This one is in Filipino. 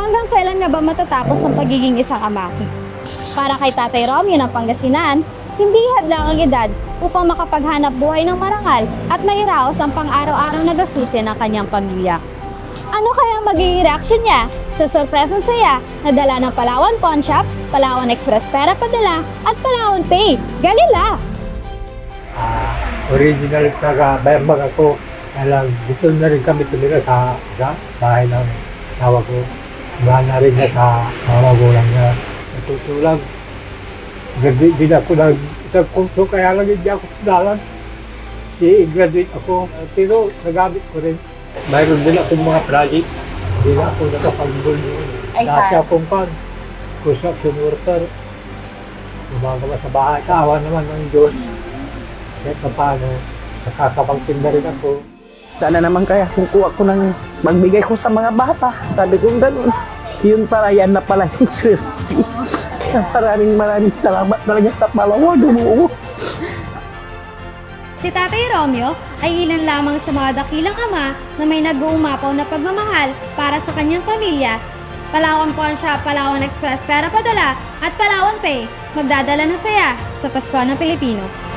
Hanggang kailan nga ba matatapos ang pagiging isang ama? Para kay Tatay Romeo ng Pangasinan, hindi hadlang ang edad upang makapaghanap buhay ng marangal at mairaos ang pang-araw-araw na gastusin ng kanyang pamilya. Ano kaya magiging reaksyon niya sa sorpresang saya na dala ng Palawan Pawn Shop, Palawan Express Pera Padala at Palawan Pay? Galila! Ah, original talaga bayambag ako. Alam, gusto na rin kami tumira sa, sa bahay ng tawa ko. Bahan na rin niya sa mga magulang niya. Natutulang. Graduate din ako ng isang kurso kaya lang hindi ako sinalan. I-graduate ako. Pero nagamit ko rin. Mayroon din akong mga project. Hindi na ako nakapag-goal doon. Ay, Dati akong pan. Construction worker. Gumagawa sa bahay. Kaawa naman ng Diyos. Kahit pa paano, nakakapagtinda rin ako. Sana naman kaya kung kuha ko ng magbigay ko sa mga bata. Sabi ko ganun. Yun para yan na pala yung swerte. maraming maraming salamat talaga sa Palawan. Dumuo. Si Tatay Romeo ay ilan lamang sa mga dakilang ama na may nag-uumapaw na pagmamahal para sa kanyang pamilya. Palawan Pawn Shop, Palawan Express Pera Padala at Palawan Pay magdadala ng saya sa Pasko ng Pilipino.